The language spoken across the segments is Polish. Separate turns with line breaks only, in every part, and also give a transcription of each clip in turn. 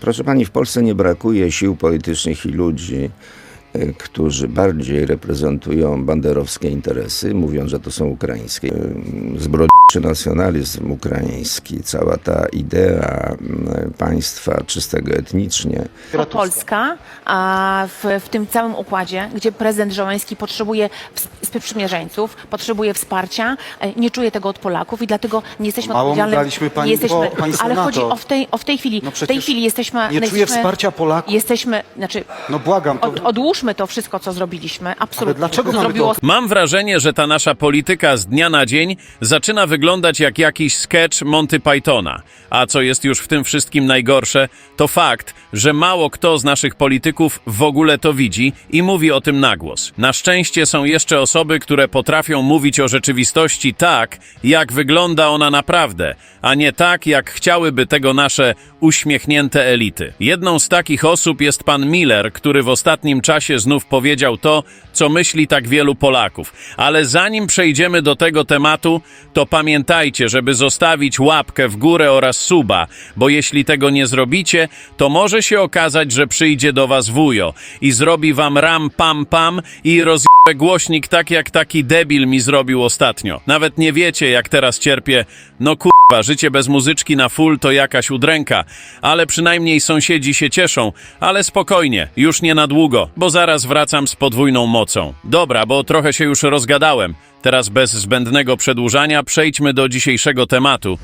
Proszę pani, w Polsce nie brakuje sił politycznych i ludzi, którzy bardziej reprezentują banderowskie interesy, mówiąc, że to są ukraińskie. E, Zbrodniczy nacjonalizm ukraiński, cała ta idea m, państwa czystego etnicznie,
To Polska a w, w tym całym układzie, gdzie prezydent Żołański potrzebuje sprzymierzeńców, potrzebuje wsparcia, e, nie czuje tego od Polaków i dlatego nie jesteśmy
Mało
odpowiedzialni.
daliśmy, pani,
nie jesteśmy,
bo pani
ale chodzi o w tej, o w tej chwili.
No
w tej chwili jesteśmy.
nie czuje
jesteśmy-
wsparcia Polaków.
Jesteśmy, znaczy,
No błagam, to...
od, odłóżmy to wszystko, co zrobiliśmy. Absolutnie.
Ale dlaczego mamy
Zrobiło
Mam wrażenie, że ta nasza polityka z dnia na dzień zaczyna wyglądać jak jakiś sketch Monty Pythona. A co jest już w tym wszystkim najgorsze, to fakt, że mało kto z naszych polityków w ogóle to widzi i mówi o tym na głos. Na szczęście są jeszcze osoby, które potrafią mówić o rzeczywistości tak, jak wygląda ona naprawdę, a nie tak, jak chciałyby tego nasze uśmiechnięte elity. Jedną z takich osób jest pan Miller, który w ostatnim czasie znów powiedział to, co myśli tak wielu Polaków. Ale zanim przejdziemy do tego tematu, to pamiętajcie, żeby zostawić łapkę w górę oraz suba, bo jeśli tego nie zrobicie, to może się okazać, że przyjdzie do was wujo i zrobi wam ram pam pam i rozjebie głośnik tak jak taki debil mi zrobił ostatnio. Nawet nie wiecie, jak teraz cierpię. No kurwa, życie bez muzyczki na full to jakaś udręka, ale przynajmniej sąsiedzi się cieszą, ale spokojnie, już nie na długo, bo zaraz wracam z podwójną mocą. Dobra, bo trochę się już rozgadałem. Teraz bez zbędnego przedłużania przejdźmy do dzisiejszego tematu.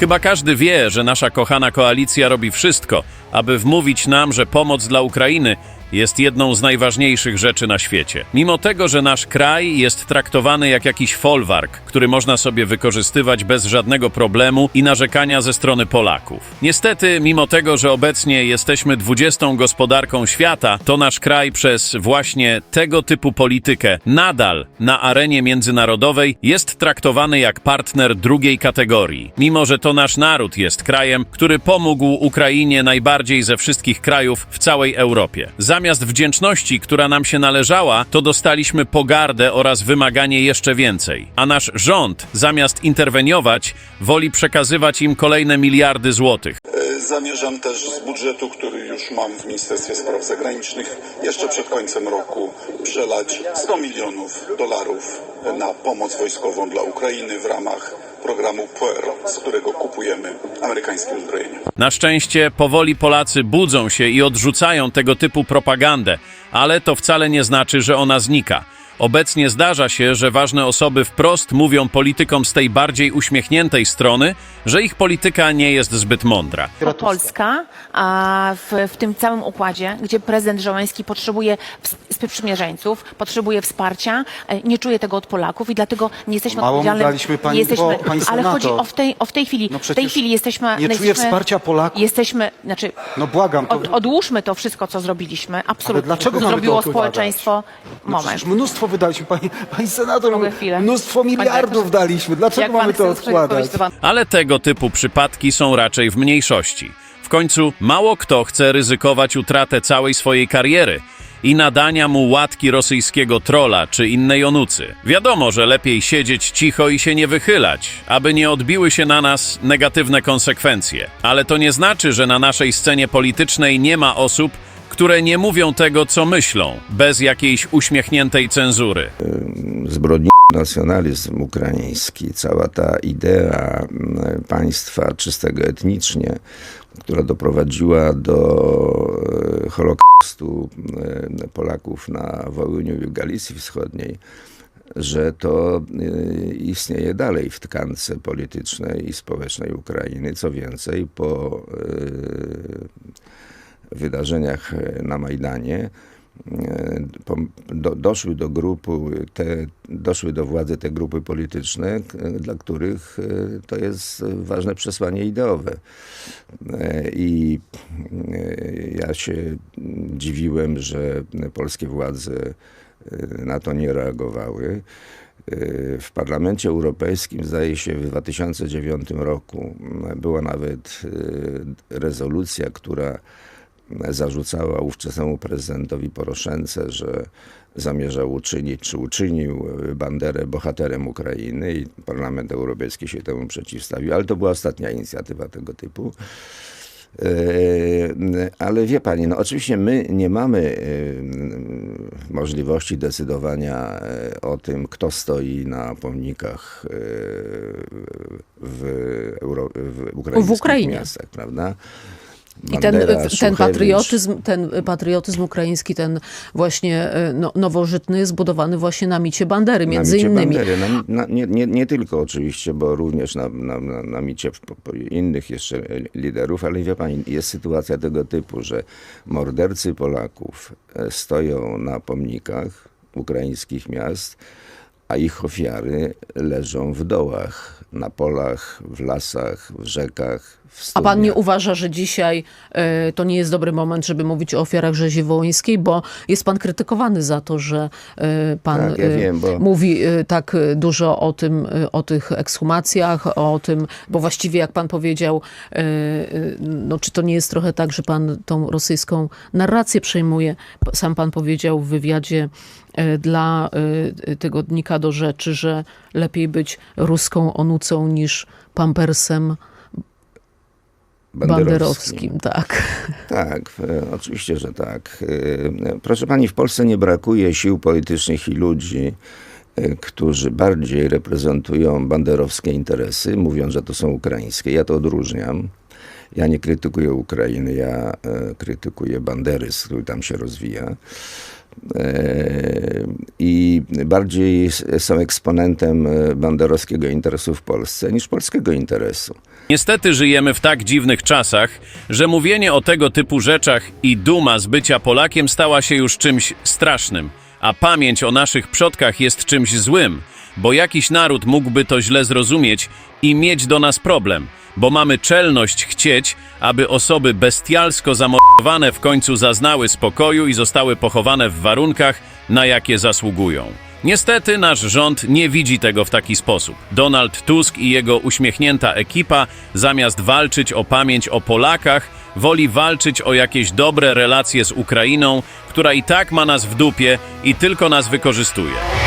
Chyba każdy wie, że nasza kochana koalicja robi wszystko, aby wmówić nam, że pomoc dla Ukrainy jest jedną z najważniejszych rzeczy na świecie. Mimo tego, że nasz kraj jest traktowany jak jakiś folwark, który można sobie wykorzystywać bez żadnego problemu i narzekania ze strony Polaków. Niestety, mimo tego, że obecnie jesteśmy 20 gospodarką świata, to nasz kraj przez właśnie tego typu politykę nadal na arenie międzynarodowej jest traktowany jak partner drugiej kategorii. Mimo, że to nasz naród jest krajem, który pomógł Ukrainie najbardziej ze wszystkich krajów w całej Europie. Zamiast wdzięczności, która nam się należała, to dostaliśmy pogardę oraz wymaganie jeszcze więcej. A nasz rząd, zamiast interweniować, woli przekazywać im kolejne miliardy złotych.
Zamierzam też z budżetu, który już mam w Ministerstwie Spraw Zagranicznych, jeszcze przed końcem roku przelać 100 milionów dolarów na pomoc wojskową dla Ukrainy w ramach programu POER, z którego kupujemy amerykańskie uzbrojenie.
Na szczęście powoli Polacy budzą się i odrzucają tego typu propagandę, ale to wcale nie znaczy, że ona znika. Obecnie zdarza się, że ważne osoby wprost mówią politykom z tej bardziej uśmiechniętej strony, że ich polityka nie jest zbyt mądra.
Polska a w, w tym całym układzie, gdzie prezydent Żołański potrzebuje sprzymierzeńców, potrzebuje wsparcia, e, nie czuje tego od Polaków i dlatego nie jesteśmy
Mało mu
odpowiedzialni.
daliśmy, pani,
nie jesteśmy,
bo pani
ale chodzi o w tej, o w tej chwili.
No
w tej
przecież
chwili jesteśmy.
nie czuje
jesteśmy,
wsparcia Polaków.
Jesteśmy, znaczy,
No błagam, to...
od, odłóżmy to wszystko, co zrobiliśmy. Absolutnie.
Ale dlaczego mamy
Zrobiło
to odkładać?
społeczeństwo.
No
Moment.
przecież mnóstwo wydaliśmy, pani, pani senator,
Mogę chwilę?
mnóstwo miliardów daliśmy. Dlaczego
Jak pan
mamy to
chce
odkładać?
odpowiedzieć, to pan-
Ale tego typu przypadki są raczej w mniejszości. W końcu mało kto chce ryzykować utratę całej swojej kariery i nadania mu łatki rosyjskiego trola czy innej onucy. Wiadomo, że lepiej siedzieć cicho i się nie wychylać, aby nie odbiły się na nas negatywne konsekwencje. Ale to nie znaczy, że na naszej scenie politycznej nie ma osób, które nie mówią tego, co myślą, bez jakiejś uśmiechniętej cenzury.
zbrodniczy nacjonalizm ukraiński, cała ta idea m, państwa czystego etnicznie, która doprowadziła do e, Holokaustu e, Polaków na Wołyniu i Galicji Wschodniej, że to e, istnieje dalej w tkance politycznej i społecznej Ukrainy. Co więcej, po wydarzeniach e, na Majdanie e, doszły do grupy, te, doszły do władzy te grupy polityczne, dla których e, to jest ważne przesłanie ideowe. I ja się dziwiłem, że polskie władze na to nie reagowały. W Parlamencie Europejskim, zdaje się, w 2009 roku była nawet rezolucja, która zarzucała ówczesnemu prezydentowi Poroszence, że zamierzał uczynić, czy uczynił Banderę bohaterem Ukrainy i Parlament Europejski się temu przeciwstawił, ale to była ostatnia inicjatywa tego typu. E, Ale wie pani, no oczywiście my nie mamy e, możliwości decydowania e, o tym, kto stoi na pomnikach w, Euro, w ukraińskich
Ukrainie.
miastach, prawda?
I ten,
Bandera,
ten patriotyzm, ten patriotyzm ukraiński, ten właśnie e, no, nowożytny jest budowany właśnie na micie Bandery, między
micie
innymi.
Bandery. Na, na, nie, nie, nie tylko oczywiście, bo również na, na, na, micie innych jeszcze liderów, ale wie pani, jest sytuacja tego typu, że mordercy Polaków e, stoją na pomnikach ukraińskich miast, a ich ofiary leżą w dołach, na polach, w lasach, w rzekach, w
A pan nie uważa, że dzisiaj e, to nie jest dobry moment, żeby mówić o ofiarach rzezi wołyńskiej, bo jest pan krytykowany za to, że e, pan
Tak, ja
e,
wiem, bo-
mówi e, tak dużo o tym, e, o tych ekshumacjach, o tym, bo właściwie jak pan powiedział, e, no czy to nie jest trochę tak, że pan tą rosyjską narrację przejmuje? Sam pan powiedział w wywiadzie dla e, tego dnika do rzeczy, że lepiej być ruską onucą niż pampersem banderowskim, tak.
Tak, e, oczywiście, że tak. E, Proszę pani, w Polsce nie brakuje sił politycznych i ludzi, e, którzy bardziej reprezentują banderowskie interesy, mówiąc, że to są ukraińskie. Ja to odróżniam. Ja nie krytykuję Ukrainy, ja e, krytykuję banderyzm, który tam się rozwija. E, I bardziej są eksponentem e, banderowskiego interesu w Polsce niż polskiego interesu.
Niestety żyjemy w tak dziwnych czasach, że mówienie o tego typu rzeczach i duma z bycia Polakiem stała się już czymś strasznym, a pamięć o naszych przodkach jest czymś złym, bo jakiś naród mógłby to źle zrozumieć i mieć do nas problem, bo mamy czelność chcieć, aby osoby bestialsko zamordowane w końcu zaznały spokoju i zostały pochowane w warunkach, na jakie zasługują. Niestety nasz rząd nie widzi tego w taki sposób. Donald Tusk i jego uśmiechnięta ekipa, zamiast walczyć o pamięć o Polakach, woli walczyć o jakieś dobre relacje z Ukrainą, która i tak ma nas w dupie i tylko nas wykorzystuje.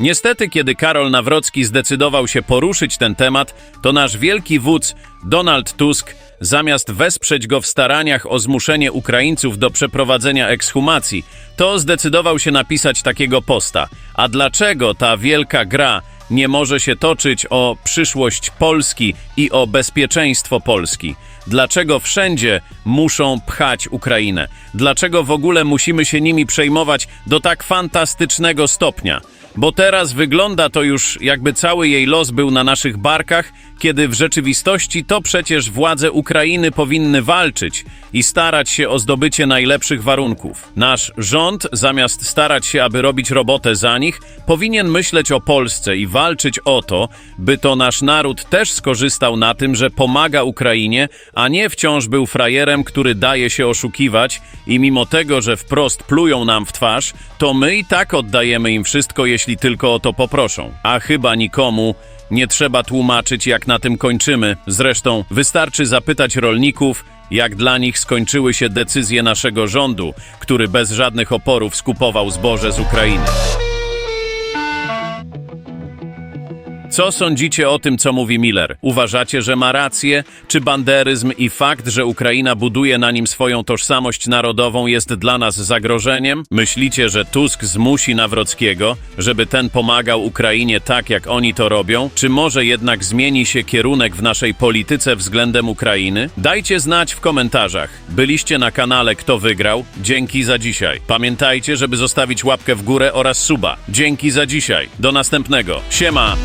Niestety, kiedy Karol Nawrocki zdecydował się poruszyć ten temat, to nasz wielki wódz Donald Tusk, zamiast wesprzeć go w staraniach o zmuszenie Ukraińców do przeprowadzenia ekshumacji, to zdecydował się napisać takiego posta. A dlaczego ta wielka gra nie może się toczyć o przyszłość Polski i o bezpieczeństwo Polski? Dlaczego wszędzie muszą pchać Ukrainę? Dlaczego w ogóle musimy się nimi przejmować do tak fantastycznego stopnia? Bo teraz wygląda to już, jakby cały jej los był na naszych barkach, kiedy w rzeczywistości to przecież władze Ukrainy powinny walczyć i starać się o zdobycie najlepszych warunków. Nasz rząd, zamiast starać się, aby robić robotę za nich, powinien myśleć o Polsce i walczyć o to, by to nasz naród też skorzystał na tym, że pomaga Ukrainie, a nie wciąż był frajerem, który daje się oszukiwać i mimo tego, że wprost plują nam w twarz, to my i tak oddajemy im wszystko, jeśli tylko o to poproszą. A chyba nikomu nie trzeba tłumaczyć, jak na tym kończymy. Zresztą wystarczy zapytać rolników, jak dla nich skończyły się decyzje naszego rządu, który bez żadnych oporów skupował zboże z Ukrainy. Co sądzicie o tym, co mówi Miller? Uważacie, że ma rację? Czy banderyzm i fakt, że Ukraina buduje na nim swoją tożsamość narodową jest dla nas zagrożeniem? Myślicie, że Tusk zmusi Nawrockiego, żeby ten pomagał Ukrainie tak, jak oni to robią? Czy może jednak zmieni się kierunek w naszej polityce względem Ukrainy? Dajcie znać w komentarzach. Byliście na kanale Kto Wygrał? Dzięki za dzisiaj. Pamiętajcie, żeby zostawić łapkę w górę oraz suba. Dzięki za dzisiaj. Do następnego. Siema!